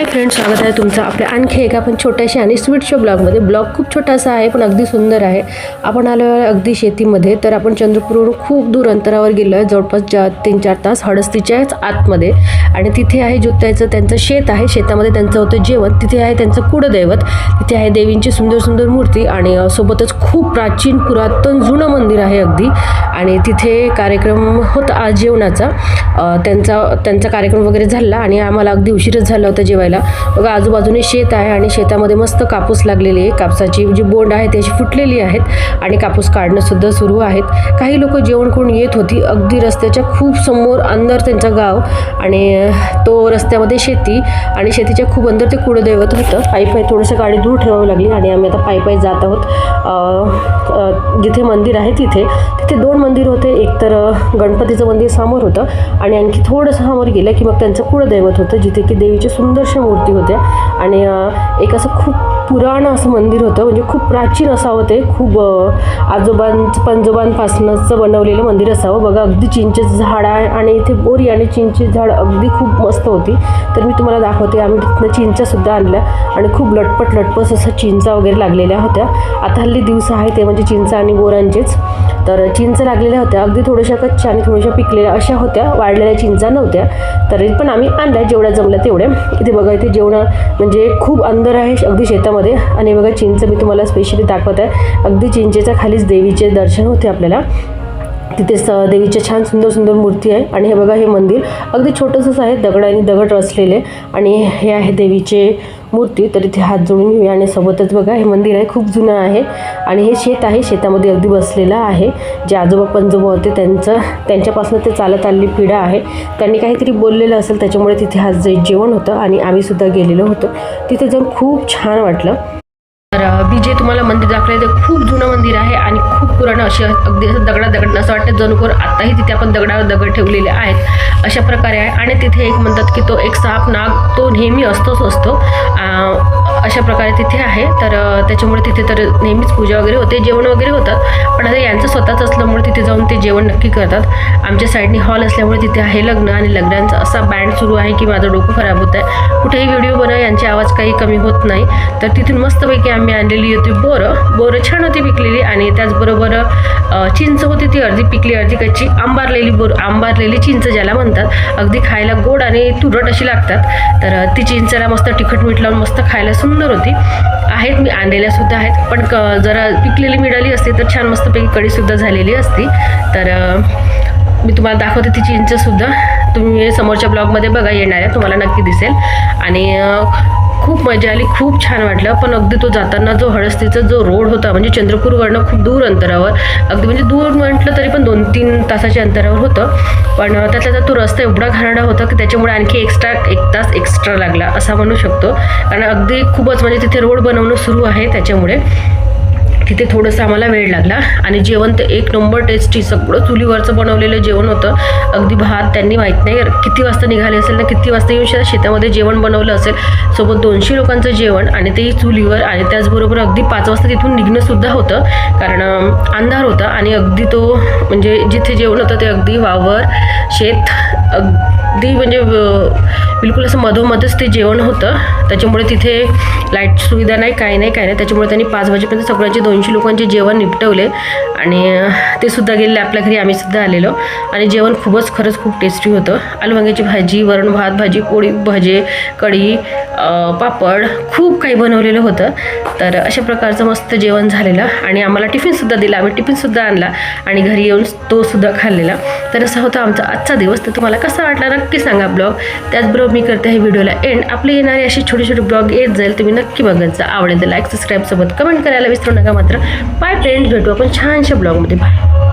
Hi friend स्वागत आहे तुमचं आपल्या आणखी एका पण छोट्याशा आणि स्वीट शो ब्लॉगमध्ये ब्लॉग खूप छोटासा आहे पण अगदी सुंदर आहे. आपण आलो आहे अगदी शेतीमध्ये तर आपण चंद्रपूरवरून खूप दूर अंतरावर गेलो आहे. जवळपास जा तीन चार तास हडस्तीच्याच आतमध्ये. आणि तिथे आहे जोत्याचं त्यांचं शेत आहे. शेतामध्ये त्यांचं होतं जेवण. तिथे आहे त्यांचं कुळदैवत. तिथे आहे देवींची सुंदर सुंदर मूर्ती. आणि सोबतच खूप प्राचीन पुरातन जुनं मंदिर आहे अगदी. आणि तिथे कार्यक्रम होता आज जेवणाचा. त्यांचा त्यांचा कार्यक्रम वगैरे झाला आणि आम्हाला अगदी उशीरच झाला होता जेवायला. बघा आजूबाजूने शेत आहे आणि शेतामध्ये मस्त कापूस लागलेली आहे. कापसाची जी बोंड आहे त्याची फुटलेली आहेत आणि कापूस काढणंसुद्धा सुरू आहेत. काही लोक जेवण करून येत होती. अगदी रस्त्याच्या खूप समोर अंदर त्यांचं गाव आणि तो रस्त्यामध्ये शेती आणि शेतीच्या खूप अंदर ते कुळदैवत होतं. पायी पायी थोडंसं गाडी दूर ठेवावी लागली आणि आम्ही आता पायी पायी जात आहोत. जिथे मंदिर आहे तिथे. तिथे दोन मंदिर होते. एक तर गणपतीचं मंदिर समोर होतं आणि आणखी थोडंसं समोर गेलं की मग त्यांचं कुळदैवत होतं जिथे की देवीचे सुंदरसे अशा मूर्ती होत्या. आणि एक असं खूप पुराण असं मंदिर होतं. म्हणजे खूप प्राचीन असावं ते. खूप आजोबांचं पंजोबांपासूनचं बनवलेलं मंदिर असावं. बघा अगदी चिंचेचं झाड आहे आणि इथे बोरी आणि चिंचे झाड अगदी खूप मस्त होती. तर मी तुम्हाला दाखवते. आम्ही तिथनं चिंचासुद्धा आणल्या आणि खूप लटपट लटपट असं चिंचा वगैरे लागलेल्या होत्या. आता हल्ली दिवस आहे ते म्हणजे चिंचा आणि बोरांचेच. तर चिंच लागलेल्या होत्या. अगदी थोड्याशा कच्च्या आणि थोड्याशा पिकलेल्या अशा होत्या. वाढलेल्या चिंचा नव्हत्या. तरी पण आम्ही आणल्या. जेवढ्या जमल्या तेवढ्या. इथे बघा इथे जेवणं म्हणजे खूप अंदर आहे अगदी शेतामध्ये. आणि बघा चिंच मी तुम्हाला स्पेशली दाखवत. आहे अगदी चिंचेच्या खालीच देवीचे दर्शन होते आपल्याला. तिथे स देवीच्या छान सुंदर सुंदर मूर्ती आहे. आणि हे बघा हे मंदिर अगदी छोटंसंच आहे. दगडाने दगड रचलेले. आणि हे आहे देवीचे मूर्ती तर इथे हात जोडून घेऊया. आणि सोबतच बघा हे मंदिर आहे खूप जुनं आहे. आणि हे शेत आहे शेतामध्ये अगदी बसलेलं आहे. जे आजोबा पंजोबा होते त्यांचं त्यांच्यापासून ते चालत आलेली पिढा आहे. त्यांनी काहीतरी बोललेलं असेल त्याच्यामुळे तिथे आज जे जेवण होतं आणि आम्ही सुद्धा गेलेलो होतो. तिथे जाऊन खूप छान वाटलं. बी जे तुम्हाला मंदिर दाखवलं ते खूप जुनं मंदिर आहे आणि खूप पुराणं असे अगदी असं दगडा दगड असं वाटतं. जणूकर आत्ताही तिथे आपण दगडावर दगड ठेवलेले आहेत. अशा प्रकारे आहे. आणि तिथे एक म्हणतात की तो एक साप नाग तो नेहमी असतोच असतो. अशा प्रकारे तिथे आहे. तर त्याच्यामुळे तिथे तर नेहमीच पूजा वगैरे होते जेवण वगैरे होतात पण आता यांचं स्वतःच असल्यामुळे तिथे जाऊन ते जेवण नक्की करतात. आमच्या साईडनी हॉल असल्यामुळे तिथे आहे लग्न आणि लग्नांचा असा बँड सुरू आहे की माझं डोकं खराब होत आहे. कुठेही व्हिडिओ बनव यांचे आवाज काही कमी होत नाही. तर तिथून मस्तपैकी आम्ही आणलेली होती बोरं. बोरं छान होती विकलेली आणि त्याचबरोबर चिंच होती ती अर्धी पिकली अर्धी कच्ची. आंबारलेली बोर आंबारलेली चिंच ज्याला म्हणतात. अगदी खायला गोड आणि तुरट अशी लागतात. तर ती चिंचला मस्त तिखट मीठ लावून मस्त खायला सुंदर होती. आहेत मी आणलेल्या सुद्धा आहेत. पण क जरा पिकलेली मिळाली असती तर छान मस्तपैकी कढीसुद्धा झालेली असती. तर मी तुम्हाला दाखवते ती चिंचसुद्धा तुम्ही समोरच्या ब्लॉगमध्ये बघा येणार आहे तुम्हाला नक्की दिसेल. आणि खूप मजा आली खूप छान वाटलं. पण अगदी तो जाताना जो हळस्तीचा जो रोड होता म्हणजे चंद्रपूरवरनं खूप दूर अंतरावर अगदी म्हणजे दूर म्हटलं तरी पण दोन तीन तासाच्या अंतरावर होतं. पण त्यातला तो रस्ता एवढा घाणडा होता की त्याच्यामुळे आणखी एक्स्ट्रा एक तास एक्स्ट्रा लागला असा म्हणू शकतो. कारण अगदी खूपच म्हणजे तिथे रोड बनवणं सुरू आहे त्याच्यामुळे. तिथे थोडंसं आम्हाला वेळ लागला. आणि जेवण तर एक नंबर टेस्टी सगळं चुलीवरचं बनवलेलं जेवण होतं. अगदी भात त्यांनी माहीत नाही किती वाजता निघाले असेल ना किती वाजता येऊन शेतामध्ये जेवण बनवलं असेल. सोबत दोनशे लोकांचं जेवण आणि तेही चुलीवर आणि त्याचबरोबर अगदी पाच वाजता तिथून निघणंसुद्धा होतं. कारण अंधार होता आणि अगदी तो म्हणजे जिथे जेवण होतं ते अगदी वावर शेत अगदी म्हणजे बिलकुल असं मधोमधच ते जेवण होतं. त्याच्यामुळे तिथे लाइट सुविधा नाही काही नाही काय नाही. त्याच्यामुळे त्यांनी पाच वाजेपर्यंत सगळ्यांचे दोनशे लोकांचे जेवण निपटवले. आणि ते सुद्धा गेलेले आपल्या घरी आम्ही सुद्धा आलेलो. आणि जेवण खूपच खरंच खूप टेस्टी होतं. आलू वांग्याची भाजी वरण भात भाजी पोळी भजे कढी पापड खूप काही बनवलेलं होतं. तर अशा प्रकारचं मस्त जेवण झालेलं. आणि आम्हाला टिफिनसुद्धा दिला. आम्ही टिफिनसुद्धा आणला. आणि घरी येऊन तोसुद्धा खाल्लेला. तर असा होता आमचा आजचा दिवस. तर तुम्हाला कसा वाटला? नक्की सांगा ब्लॉग त्याचबरोबर मी करते हे व्हिडिओला एंड आपले येणारे असे छोटे छोटे ब्लॉग येत जाईल तुम्ही नक्की बघत जा. आवडेल तर लाईक सबस्क्राईबसोबत कमेंट करायला विसरू नका मात्र. बाय फ्रेंड्स भेटू आपण छानशा ब्लॉगमध्ये. बाय